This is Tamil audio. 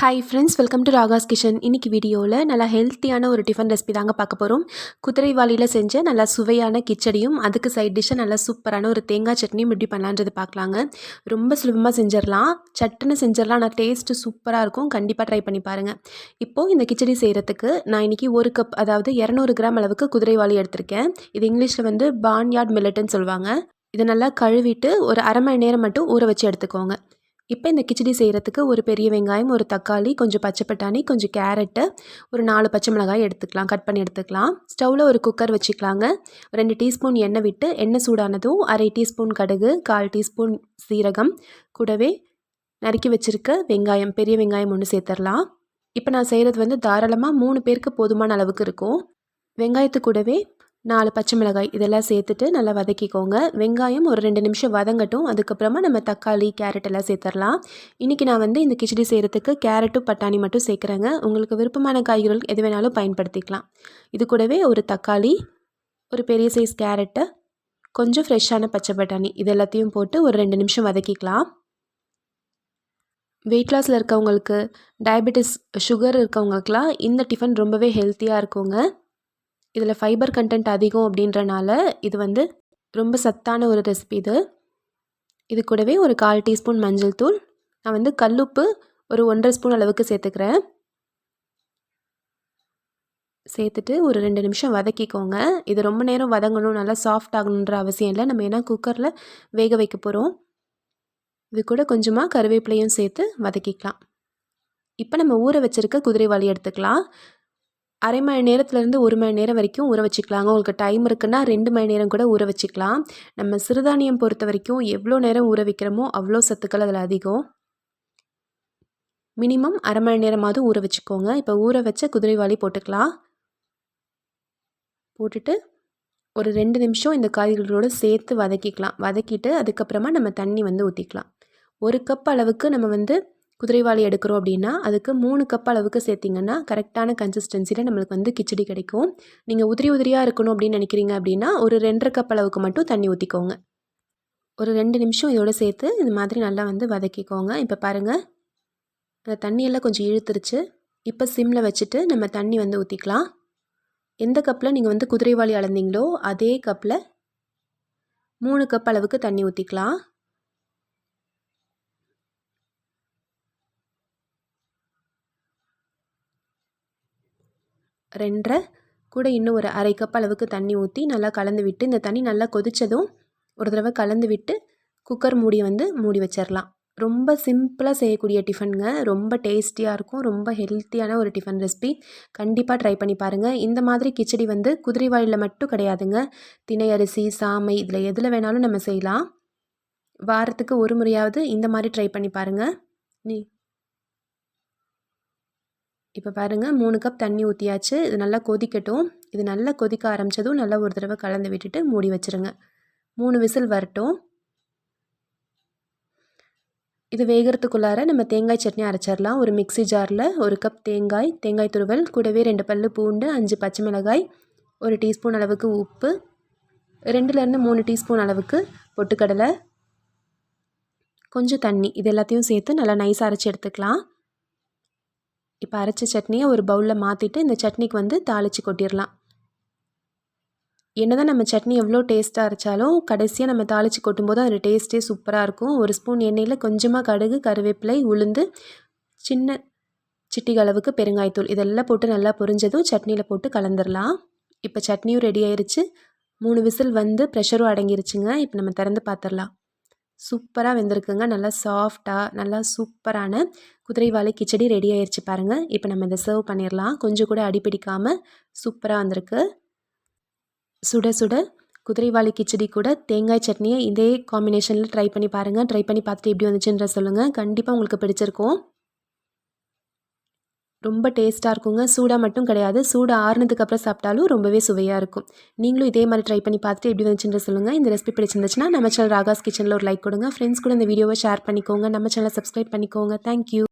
Hi friends welcome to Raga's kitchen இன்றைக்கி வீடியோவில் நல்லா ஹெல்த்தியான ஒரு டிஃபன் ரெசிபி தாங்க பார்க்க போகிறோம் குதிரைவாளியில் செஞ்ச நல்லா சுவையான கிச்சடியும் அதுக்கு சைட் டிஷ்ஷை நல்லா சூப்பரான ஒரு தேங்காய் சட்னியும் எப்படி பண்ணலான்றது பார்க்கலாங்க. ரொம்ப சுலபமாக செஞ்சிடலாம். சட்டுன்னு செஞ்சிடலாம் ஆனால் டேஸ்ட்டு சூப்பராக இருக்கும். கண்டிப்பாக ட்ரை பண்ணி பாருங்கள் இப்போது இந்த கிச்சடி செய்கிறதுக்கு நான் இன்றைக்கி ஒரு கப் அதாவது இரநூறு கிராம் அளவுக்கு குதிரைவாளி எடுத்திருக்கேன். இது இங்கிலீஷில் வந்து பான்யார்ட் மில்லட்டுன்னு சொல்லுவாங்க. இதை நல்லா கழுவிட்டு ஒரு அரை மணி நேரம் மட்டும் ஊற வச்சு எடுத்துக்கோங்க. இப்போ இந்த கிச்சடி செய்கிறதுக்கு ஒரு பெரிய வெங்காயம் ஒரு தக்காளி கொஞ்சம் பச்சை பட்டாணி கொஞ்சம் கேரட்டு ஒரு நாலு பச்சை மிளகாய் எடுத்துக்கலாம் கட் பண்ணி எடுத்துக்கலாம். ஸ்டவ்வில் ஒரு குக்கர் வச்சுக்கலாங்க. ரெண்டு டீஸ்பூன் எண்ணெய் விட்டு எண்ணெய் சூடானதும் அரை டீஸ்பூன் கடுகு கால் டீஸ்பூன் சீரகம் கூடவே நறுக்கி வச்சுருக்க வெங்காயம் பெரிய வெங்காயம் ஒன்று சேர்த்துடலாம். இப்போ நான் செய்கிறது வந்து தாராளமாக மூணு பேருக்கு போதுமான அளவுக்கு இருக்கும். வெங்காயத்து கூடவே நாலு பச்சை மிளகாய் இதெல்லாம் சேர்த்துட்டு நல்லா வதக்கிக்கோங்க. வெங்காயம் ஒரு ரெண்டு நிமிஷம் வதங்கட்டும். அதுக்கப்புறமா நம்ம தக்காளி கேரட் எல்லாம் சேர்த்துடலாம். இன்றைக்கி நான் வந்து இந்த கிச்சடி செய்கிறதுக்கு கேரட்டும் பட்டாணி மட்டும் சேர்க்குறேங்க. உங்களுக்கு விருப்பமான காய்கறிகள் எது வேணாலும் பயன்படுத்திக்கலாம். இது கூடவே ஒரு தக்காளி ஒரு பெரிய சைஸ் கேரட்டு கொஞ்சம் ஃப்ரெஷ்ஷான பச்சை பட்டாணி இது எல்லாத்தையும் போட்டு ஒரு ரெண்டு நிமிஷம் வதக்கிக்கலாம். வெயிட் லாஸில் இருக்கவங்களுக்கு டயபெட்டிஸ் சுகர் இருக்கவங்களுக்குலாம் இந்த டிஃபன் ரொம்பவே ஹெல்த்தியாக இருக்குங்க. இதில் ஃபைபர் கண்டென்ட் அதிகம் அப்படின்றனால இது வந்து ரொம்ப சத்தான ஒரு ரெசிபி இது. இது கூடவே ஒரு கால் டீஸ்பூன் மஞ்சள் தூள். நான் வந்து கல்லுப்பு ஒரு ஒன்றரை ஸ்பூன் அளவுக்கு சேர்த்துக்கிறேன். சேர்த்துட்டு ஒரு ரெண்டு நிமிஷம் வதக்கிக்கோங்க. இது ரொம்ப நேரம் வதங்கணும் நல்லா சாஃப்ட் ஆகணுன்ற அவசியம் இல்லை. நம்ம ஏன்னா குக்கரில் வேக வைக்க போகிறோம் இது கூட கொஞ்சமாக கருவேப்பிலையும் சேர்த்து வதக்கிக்கலாம். இப்போ நம்ம ஊற வச்சுருக்க குதிரைவாளி எடுத்துக்கலாம். அரை மணி நேரத்துலேருந்து ஒரு மணி நேரம் வரைக்கும் ஊற வச்சுக்கலாங்க. உங்களுக்கு டைம் இருக்குன்னா ரெண்டு மணி நேரம் கூட ஊற வச்சுக்கலாம். நம்ம சிறுதானியம் பொறுத்த வரைக்கும் எவ்வளோ நேரம் ஊற வைக்கிறோமோ அவ்வளோ சத்துக்கள் அதில் அதிகம். மினிமம் அரை மணி நேரமாவது ஊற வச்சுக்கோங்க. இப்போ ஊற வச்ச குதிரைவாளி போட்டுக்கலாம். போட்டுட்டு ஒரு ரெண்டு நிமிஷம் இந்த காய்கறிகளோடு சேர்த்து வதக்கிக்கலாம். வதக்கிட்டு அதுக்கப்புறமா நம்ம தண்ணி வந்து ஊற்றிக்கலாம் ஒரு கப் அளவுக்கு நம்ம வந்து குதிரைவாளி எடுக்கிறோம் அப்படின்னா அதுக்கு மூணு கப் அளவுக்கு சேர்த்திங்கன்னா கரெக்டான கன்சிஸ்டன்சியில் நம்மளுக்கு வந்து கிச்சடி கிடைக்கும். நீங்கள் உதிரி உதிரியாக இருக்கணும் அப்படின்னு நினைக்கிறீங்க அப்படின்னா ஒரு ரெண்டரை கப் அளவுக்கு மட்டும் தண்ணி ஊற்றிக்கோங்க ஒரு ரெண்டு நிமிஷம் இதோடு சேர்த்து இது மாதிரி நல்லா வந்து வதக்கிக்கோங்க. இப்போ பாருங்கள் அந்த தண்ணியெல்லாம் கொஞ்சம் இழுத்துருச்சு. இப்போ சிம்மில் வச்சுட்டு நம்ம தண்ணி வந்து ஊற்றிக்கலாம் எந்த கப்பில் நீங்கள் வந்து குதிரைவாளி அளந்தீங்களோ அதே கப்பில் மூணு கப் அளவுக்கு தண்ணி ஊற்றிக்கலாம் ரெண்டரை கூட இன்னும் ஒரு அரை கப் அளவுக்கு தண்ணி ஊற்றி நல்லா கலந்து விட்டு இந்த தண்ணி நல்லா கொதித்ததும் ஒரு தடவை கலந்து விட்டு குக்கர் மூடி வந்து மூடி வச்சிடலாம் ரொம்ப சிம்பிளாக செய்யக்கூடிய டிஃபனுங்க ரொம்ப டேஸ்டியாக இருக்கும். ரொம்ப ஹெல்த்தியான ஒரு டிஃபன் ரெசிபி கண்டிப்பாக ட்ரை பண்ணி பாருங்கள் இந்த மாதிரி கிச்சடி வந்து குதிரைவாளியில் மட்டும் கிடையாதுங்க. திணையரிசி சாமை இதில் எதில் வேணாலும் நம்ம செய்யலாம். வாரத்துக்கு ஒரு முறையாவது இந்த மாதிரி ட்ரை பண்ணி பாருங்கள் நீ இப்போ பாருங்கள் மூணு கப் தண்ணி ஊற்றியாச்சு இது நல்லா கொதிக்கட்டும். இது நல்லா கொதிக்க ஆரம்பித்ததும் நல்லா ஒரு தடவை கலந்து விட்டுட்டு மூடி வச்சுருங்க. மூணு விசில் வரட்டும். இது வேகிறதுக்குள்ளார நம்ம தேங்காய் சட்னி அரைச்சிடலாம். ஒரு மிக்சி ஜாரில் ஒரு கப் தேங்காய் தேங்காய் துருவல் கூடவே ரெண்டு பல் பூண்டு அஞ்சு பச்சை மிளகாய் ஒரு டீஸ்பூன் அளவுக்கு உப்பு ரெண்டுலேருந்து மூணு டீஸ்பூன் அளவுக்கு பொட்டுக்கடலை கொஞ்சம் தண்ணி. இது எல்லாத்தையும் சேர்த்து நல்லா நைஸாக அரைச்சி எடுத்துக்கலாம். இப்போ அரைச்ச சட்னியை ஒரு பவுலில் மாற்றிட்டு இந்த சட்னிக்கு வந்து தாளித்து கொட்டிடலாம். என்ன தான் நம்ம சட்னி எவ்வளோ டேஸ்ட்டாக அரைச்சாலும் கடைசியாக நம்ம தாளித்து கொட்டும்போது அதோட டேஸ்ட்டே சூப்பராக இருக்கும். ஒரு ஸ்பூன் எண்ணெயில் கொஞ்சமாக கடுகு கருவேப்பிலை உளுந்து சின்ன சிட்டிக அளவுக்கு பெருங்காயத்தூள் இதெல்லாம் போட்டு நல்லா பொரிஞ்சதும் சட்னியில் போட்டு கலந்துடலாம் இப்போ சட்னியும் ரெடி ஆயிடுச்சு மூணு விசில் வந்து ப்ரெஷரும் அடங்கிருச்சுங்க. இப்போ நம்ம திறந்து பார்த்துடலாம் சூப்பராக வெந்திருக்குங்க. நல்லா சாஃப்டாக நல்லா சூப்பரான குதிரைவாலை கிச்சடி ரெடி ஆயிடுச்சு பாருங்கள் இப்போ நம்ம இதை சர்வ் பண்ணிடலாம் கொஞ்சம் கூட அடிப்பிடிக்காமல் சூப்பராக வந்திருக்கு. சுட சுட குதிரைவாலி கிச்சடி கூட தேங்காய் சட்னியை இதே காம்பினேஷனில் ட்ரை பண்ணி பாருங்கள் ட்ரை பண்ணி பார்த்துட்டு எப்படி வந்துச்சுன்ற சொல்லுங்கள் கண்டிப்பாக உங்களுக்கு பிடிச்சிருக்கும். ரொம்ப டேஸ்ட்டாக இருக்குங்க. சூடாக மட்டும் கிடையாது. சூடாக ஆறுனதுக்கப்புறம் சாப்பிட்டாலும் ரொம்பவே சுவையாக இருக்கும். நீங்களும் இதே மாதிரி ட்ரை பண்ணி பார்த்துட்டு எப்படி வந்துச்சுன்ற சொல்லுங்கள் இந்த ரெசிபி பிடிச்சிருந்துச்சுன்னா நம்ம சேனல் ராகாஸ் கிச்சனில் ஒரு லைக் கொடுங்க. ஃப்ரெண்ட்ஸ் கூட இந்த வீடியோவை ஷேர் பண்ணிக்கோங்க. நம்ம சேனலை சப்ஸ்கிரைப் பண்ணிக்கோங்க. தேங்க்யூ